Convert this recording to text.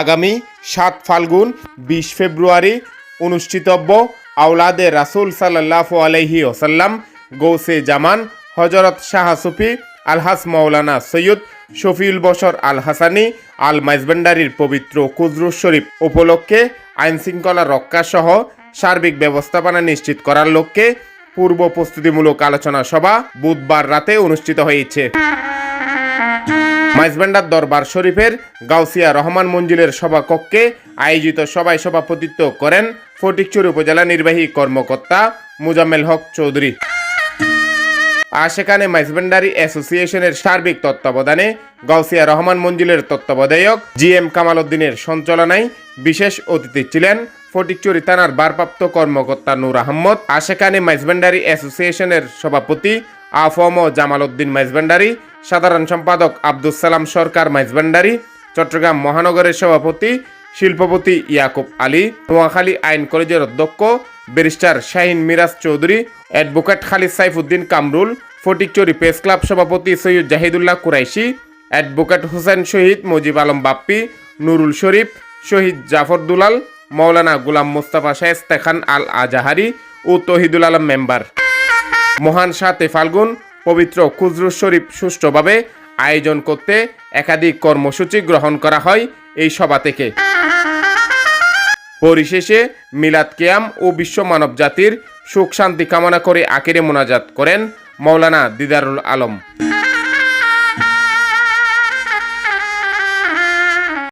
আগামী সাত ফাল্গুন, বিশ ফেব্রুয়ারি অনুষ্ঠিতব্য আউলাদে রাসুল সাল্লাহ আলহি ওসাল্লাম গৌসে জামান হজরত শাহ সুফি, আলহাস মৌলানা সৈয়দ শফিউল বশর আল হাসানি আল মাইজবেন্ডারির পবিত্র কুজরুস শরীফ উপলক্ষে আইনশৃঙ্খলা রক্ষা সহ সার্বিক ব্যবস্থাপনা নিশ্চিত করার লক্ষ্যে পূর্ব প্রস্তুতিমূলক আলোচনা সভা বুধবার রাতে অনুষ্ঠিত হয়েছে। মাইজবেন্ডার দরবার শরীফের গাউসিয়া রহমান মঞ্জিলের সভাকক্ষে আয়োজিত সভায় সভাপতিত্ব করেন ফটিকচুর উপজেলা নির্বাহী কর্মকর্তা মুজাম্মেল হক চৌধুরী। আর সেখানে মাইজবেন্ডারি অ্যাসোসিয়েশনের সার্বিক তত্ত্বাবধানে গাউসিয়া রহমান মঞ্জিলের তত্ত্বাবধায়ক জি এম কামাল উদ্দিনের সঞ্চালনায় বিশেষ অতিথি ছিলেন ফটিকচুরি থানার ভারপ্রাপ্ত কর্মকর্তা নূর আহমদ। আর সেখানে মাইজবেন্ডারি অ্যাসোসিয়েশনের সভাপতি আফম জামাল উদ্দিন মাইজবেন্ডারি সাধারণ সম্পাদক আব্দুল সালাম সরকার মাইজবেন্ডারি চট্টগ্রাম মহানগরের সভাপতি শিল্পপতি ইয়াকুব আলী, নোয়াখালী আইন কলেজের অধ্যক্ষ barrister Shahin Miraj Chowdhury, advocate Khalid Saifuddin Kamrul Fatikchhari press club সভাপতি সৈয়দ জাহিদুল্লাহ কুরাইশি, অ্যাডভোকেট হোসেন শহীদ মুজিব আলম বাপ্পি, নুরুল শরীফ, শহীদ জাফর দুলাল মৌলানা গুলাম মুস্তাফা শায়েস্তা খান আল আজাহারি ও তহিদুল আলম মেম্বার। মহান সাতে ফাল্গুন পবিত্র খুজরু শরীফ সুষ্ঠুভাবে আয়োজন করতে একাধিক কর্মসূচি গ্রহণ করা হয় এই সভা থেকে। পরিশেষে মিলাদ কেয়াম ও বিশ্ব মানব জাতির সুখ শান্তি কামনা করে আকিরে মোনাজাত করেন মৌলানা দিদারুল আলম।